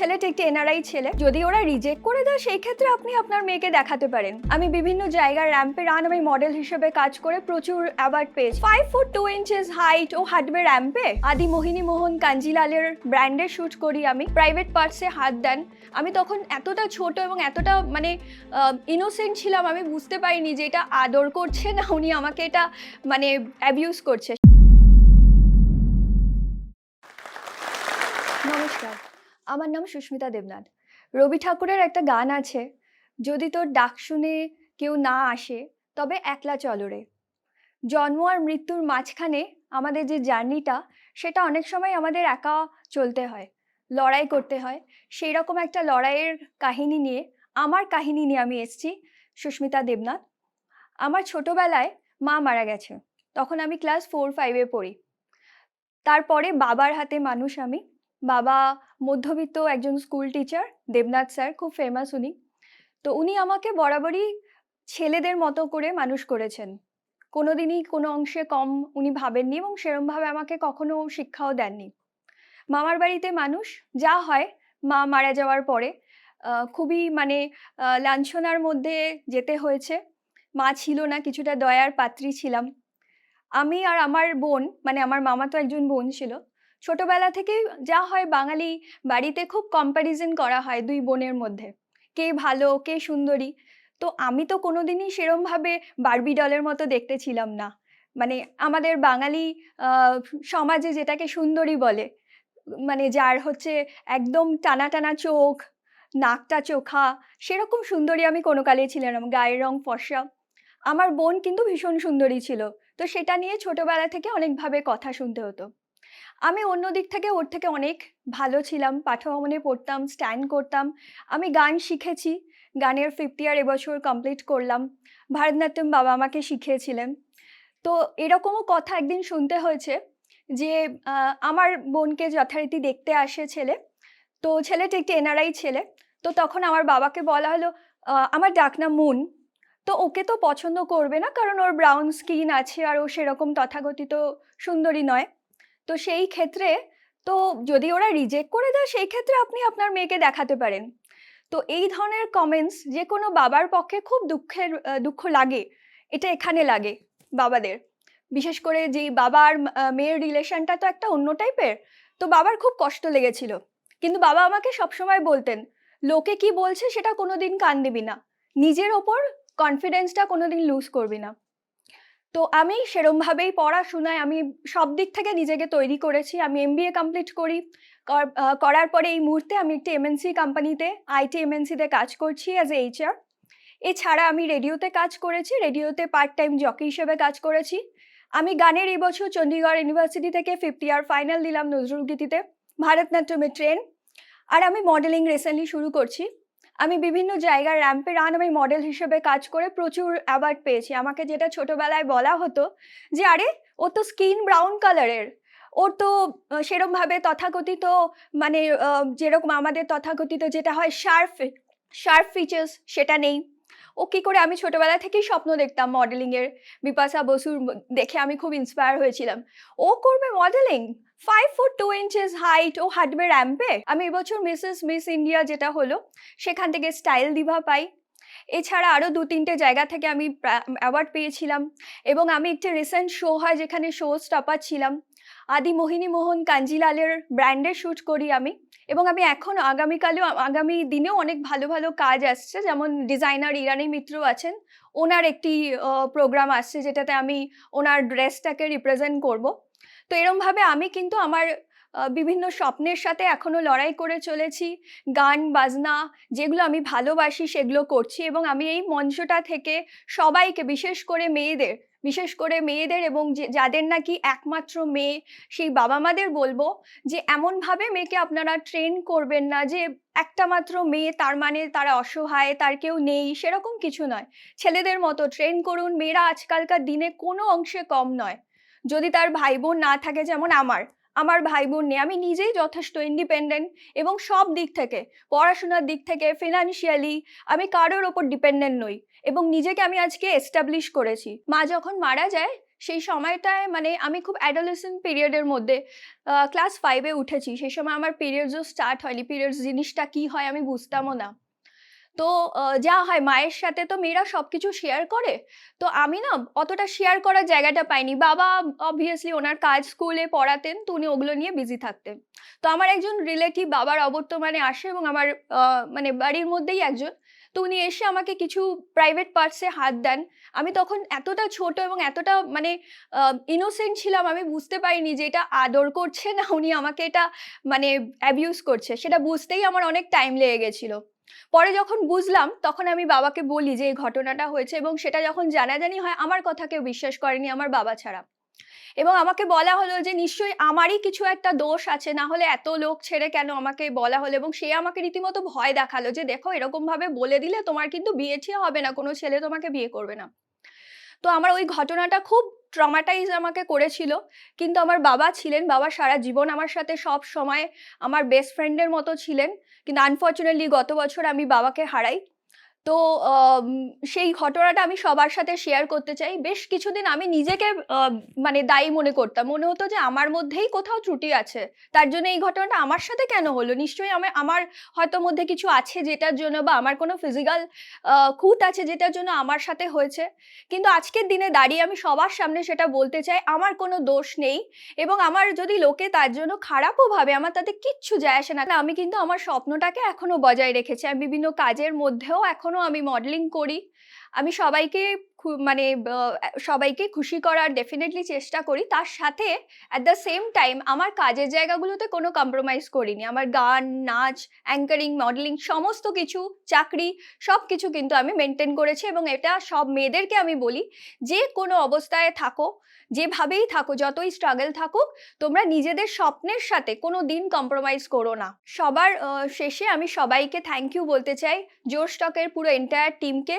ছেলেটা একটি এনআরআই ছেলে। যদি ওরা রিজেক্ট করে দেয়, সেই ক্ষেত্রে আপনি আপনার মেয়েকে দেখাতে পারেন। আমি বিভিন্ন জায়গার র্যাম্পে রান আমি মডেল হিসেবে কাজ করে প্রচুর অ্যাওয়ার্ড পেয়েছি। Five foot two inches height ও হাঁটবে র্যাম্পে আদি মোহিনী মোহন কাঞ্জিলালের ব্র্যান্ডে শ্যুট করি আমি। প্রাইভেট পার্টসে হাত দেন। আমি তখন এতটা ছোট এবং এতটা মানে ইনোসেন্ট ছিলাম, আমি বুঝতে পারিনি যে এটা আদর করছে না, উনি আমাকে এটা মানে অ্যাবিউজ করছে। নমস্কার। আমার নাম সুস্মিতা দেবনাথ। রবি ঠাকুরের একটা গান আছে, যদি তোর ডাক শুনে কেউ না আসে, তবে একলা চলো রে। জন্ম আর মৃত্যুর মাঝখানে আমাদের যে জার্নিটা, সেটা অনেক সময় আমাদের একা চলতে হয়, লড়াই করতে হয়। সেই রকম একটা লড়াইয়ের কাহিনী নিয়ে, আমার কাহিনী নিয়ে আমি এসেছি, সুস্মিতা দেবনাথ। আমার ছোটবেলায় মা মারা গেছে, তখন আমি ক্লাস ফোর ফাইভে পড়ি। তারপরে বাবার হাতে মানুষ আমি বাবা মধ্যবিত্ত একজন স্কুল টিচার দেবনাথ স্যার খুব ফেমাস উনি। তো উনি আমাকে বরাবরই ছেলেদের মতো করে মানুষ করেছেন। কোনোদিনই কোনো অংশে কম উনি ভাবেননি এবং সেরমভাবে আমাকে কখনো শিক্ষাও দেননি। মামার বাড়িতে মানুষ, যা হয়, মা মারা যাওয়ার পরে খুবই মানে লাঞ্ছনার মধ্যে যেতে হয়েছে। মা ছিল না, কিছুটা দয়ার পাত্রী ছিলাম। আমি আর আমার বোন মানে আমার মামা তো একজন বোন ছিল ছোটবেলা থেকে যা হয় বাঙালি বাড়িতে খুব কম্প্যারিজন করা হয় দুই বোনের মধ্যে। কে ভালো, কে সুন্দরী। তো আমি তো কোনোদিনই সেরমভাবে বার্বি ডলের মতো দেখতে ছিলাম না। মানে আমাদের বাঙালি সমাজে যেটাকে সুন্দরী বলে মানে যার হচ্ছে একদম টানা টানা চোখ, নাকটা চোখা, সেরকম সুন্দরী আমি কোনো কালেই ছিলাম গায়ের রং ফর্সা। আমার বোন কিন্তু ভীষণ সুন্দরী ছিল। তো সেটা নিয়ে ছোটবেলা থেকে অনেকভাবে কথা শুনতে হতো। আমি অন্য দিক থেকে ওর থেকে অনেক ভালো ছিলাম পাঠভবনে পড়তাম স্ট্যান্ড করতাম। আমি গান শিখেছি, গানের ফিফথ ইয়ার এবছর কমপ্লিট করলাম। ভারতনাট্যম বাবা আমাকে শিখিয়েছিলেন। তো এরকমও কথা একদিন শুনতে হয়েছে যে আমার বোনকে যথারীতি দেখতে আসে ছেলে। তো ছেলেটি একটি এনআরআই ছেলে। তো তখন আমার বাবাকে বলা হলো আমার ডাকনাম মুন। তো ওকে তো পছন্দ করবে না, কারণ ওর ব্রাউন স্কিন আছে আর ও সেরকম তথাকথিত সুন্দরী নয়। তো সেই ক্ষেত্রে, তো যদি ওরা রিজেক্ট করে দেয়, সেই ক্ষেত্রে আপনি আপনার মেয়েকে দেখাতে পারেন। তো এই ধরনের কমেন্টস যে কোনো বাবার পক্ষে খুব দুঃখের দুঃখ লাগে, এটা এখানে লাগে বাবাদের। বিশেষ করে যে বাবার মেয়ের রিলেশনটা তো একটা অন্য টাইপের তো বাবার খুব কষ্ট লেগেছিল। কিন্তু বাবা আমাকে সবসময় বলতেন, লোকে কি বলছে সেটা কোনোদিন কান দিবি না। নিজের ওপর কনফিডেন্সটা কোনোদিন লুজ করবি না। তো আমি সেরমভাবেই পড়াশোনায় আমি সব দিক থেকে নিজেকে তৈরি করেছি। আমি এমবিএ কমপ্লিট করি। কর- করার পরে এই মুহূর্তে আমি একটি এমএনসি কোম্পানিতে আইটি এমএনসিতে কাজ করছি অ্যাজ এ এইচআর এছাড়া আমি রেডিওতে কাজ করেছি। রেডিওতে পার্ট টাইম জকি হিসেবে কাজ করেছি। আমি গানের এই বছর চণ্ডীগড় ইউনিভার্সিটি থেকে ফিফথ ইয়ার ফাইনাল দিলাম নজরুল গীতিতে ভারতনাট্যমে ট্রেন আর আমি মডেলিং রিসেন্টলি শুরু করছি। আমি বিভিন্ন জায়গার র্যাম্পে রান আমি মডেল হিসেবে কাজ করে প্রচুর অ্যাওয়ার্ড পেয়েছি। আমাকে যেটা ছোটবেলায় বলা হতো যে, আরে, ও তো স্কিন ব্রাউন কালারের ওর তো সেরমভাবে তথাকথিত মানে যেরকম আমাদের তথাকথিত যেটা হয় শার্প শার্প ফিচার্স সেটা নেই। ও কী করে আমি ছোটবেলা থেকেই স্বপ্ন দেখতাম মডেলিংয়ের বিপাশা বসুর দেখে আমি খুব ইন্সপায়ার হয়েছিলাম। ও করবে modelling five foot two inches height ও হাঁটবে র্যাম্পে আমি এবছর মিসেস মিস ইন্ডিয়া যেটা হলো, সেখান থেকে স্টাইল দিভা পাই। এছাড়া আরও দু তিনটে জায়গা থেকে আমি অ্যাওয়ার্ড পেয়েছিলাম। এবং আমি একটি রিসেন্ট শো হয় যেখানে শো স্টপার ছিলাম। আদি মোহিনী মোহন কাঞ্জিলালের ব্র্যান্ডে শ্যুট করি আমি। এবং আমি এখন আগামীকালেও, আগামী দিনেও অনেক ভালো ভালো কাজ আসছে। যেমন ডিজাইনার ইরানি মিত্র আছেন। ওনার একটি প্রোগ্রাম আসছে যেটাতে আমি ওনার ড্রেসটাকে রিপ্রেজেন্ট করব। তো এরমভাবে আমি কিন্তু আমার বিভিন্ন স্বপ্নের সাথে এখনও লড়াই করে চলেছি। গান, বাজনা যেগুলো আমি ভালোবাসি সেগুলো করছি এবং আমি এই মঞ্চটা থেকে সবাইকে, বিশেষ করে মেয়েদের বিশেষ করে মেয়েদের এবং যে, যাদের নাকি একমাত্র মেয়ে, সেই বাবা মাদের বলব যে, এমনভাবে মেয়েকে আপনারা ট্রেন করবেন না যে, একটা মাত্র মেয়ে তার মানে তারা অসহায়, তার কেউ নেই, সেরকম কিছু নয়। ছেলেদের মতো ট্রেন করুন, মেয়েরা আজকালকার দিনে কোনো অংশে কম নয়। যদি তার ভাই বোন না থাকে, যেমন আমার আমার ভাই বোন নেই, আমি নিজেই যথেষ্ট ইন্ডিপেন্ডেন্ট এবং সব দিক থেকে, পড়াশোনার দিক থেকে ফিনান্সিয়ালি আমি কারোর ওপর ডিপেন্ডেন্ট নই। এবং নিজেকে আমি আজকে এস্টাবলিশ করেছি। মা যখন মারা যায়, সেই সময়টায় মানে আমি খুব অ্যাডোলেসেন্ট পিরিয়ডের মধ্যে ক্লাস ফাইভে উঠেছি। সেই সময় আমার পিরিয়ডসও স্টার্ট হয়নি। পিরিয়ডস জিনিসটা কি হয় আমি বুঝতামও না। তো যা হয়, মায়ের সাথে তো মেয়েরা সব কিছু শেয়ার করে। তো আমি না অতটা শেয়ার করার জায়গাটা পাইনি। বাবা অবভিয়াসলি ওনার কাজ স্কুলে পড়াতেন, তো উনি ওগুলো নিয়ে বিজি থাকতেন। তো আমার একজন রিলেটিভ বাবার অবর্তমানে আসে এবং আমার মানে বাড়ির মধ্যেই একজন। তো উনি এসে আমাকে কিছু প্রাইভেট পার্টসে হাত দেন। আমি তখন এতটা ছোট এবং এতটা মানে ইনোসেন্ট ছিলাম, আমি বুঝতে পারিনি যে এটা আদর করছে না উনি আমাকে এটা মানে অ্যাবিউজ করছে। সেটা বুঝতেই আমার অনেক টাইম লেগে গেছিল। পরে যখন বুঝলাম, তখন আমি বাবাকে বলি যে, এই ঘটনাটা হয়েছে এবং সেটা যখন জানাজানি হয়, আমার কথা কেউ বিশ্বাস করেনি, আমার বাবা ছাড়া। এবং আমাকে বলা হলো যে, নিশ্চয়ই আমারই কিছু একটা দোষ আছে, না হলে এত লোক ছেড়ে কেন আমাকে বলা হলো? এবং সে আমাকে রীতিমতো ভয় দেখাল যে, দেখো, এরকম ভাবে বলে দিলে তোমার কিন্তু বিয়ে ঠিয়ে হবে না, কোনো ছেলে তোমাকে বিয়ে করবে না। তো আমার ওই ঘটনাটা খুব ট্রমাটাইজ আমাকে করেছিল। কিন্তু আমার বাবা ছিলেন, বাবা সারা জীবন আমার সাথে সব সময় আমার বেস্ট ফ্রেন্ডের মতো ছিলেন। কিন্তু আনফর্চুনেটলি গত বছর আমি বাবাকে হারাই। তো সেই ঘটনাটা আমি সবার সাথে শেয়ার করতে চাই। বেশ কিছুদিন আমি নিজেকে মানে দায়ী মনে করতাম। মনে হতো যে আমার মধ্যেই কোথাও ত্রুটি আছে। তার জন্য এই ঘটনাটা আমার সাথে কেন হলো? নিশ্চয়ই আমি, আমার হয়তো মধ্যে কিছু আছে যেটার জন্য বা আমার কোনো ফিজিক্যাল খুঁত আছে যেটার জন্য আমার সাথে হয়েছে। কিন্তু আজকের দিনে দাঁড়িয়ে আমি সবার সামনে সেটা বলতে চাই, আমার কোনো দোষ নেই। এবং আমার যদি লোকে তার জন্য খারাপও ভাবে, আমার তাতে কিচ্ছু যায় আসে না। আমি কিন্তু আমার স্বপ্নটাকে এখনও বজায় রেখেছি। আমি বিভিন্ন কাজের মধ্যেও এখনও আমি মডেলিং করি। আমি সবাইকে মানে সবাইকে খুশি করার ডেফিনেটলি চেষ্টা করি। তার সাথে অ্যাট দ্য সেম টাইম আমার কাজের জায়গাগুলোতে কোনো কম্প্রোমাইজ করিনি। আমার গান, নাচ অ্যাঙ্কারিং মডেলিং সমস্ত কিছু, চাকরি সব কিছু কিন্তু আমি মেনটেন করেছি এবং এটা সব মেয়েদেরকে আমি বলি, যে কোনো অবস্থায় থাকো, যেভাবেই থাকো, যতই স্ট্রাগল থাকুক, তোমরা নিজেদের স্বপ্নের সাথে কোনো দিন কম্প্রোমাইজ করো না। সবার শেষে আমি সবাইকে থ্যাংক ইউ বলতে চাই। জোর স্টকের পুরো এন্টায়ার টিমকে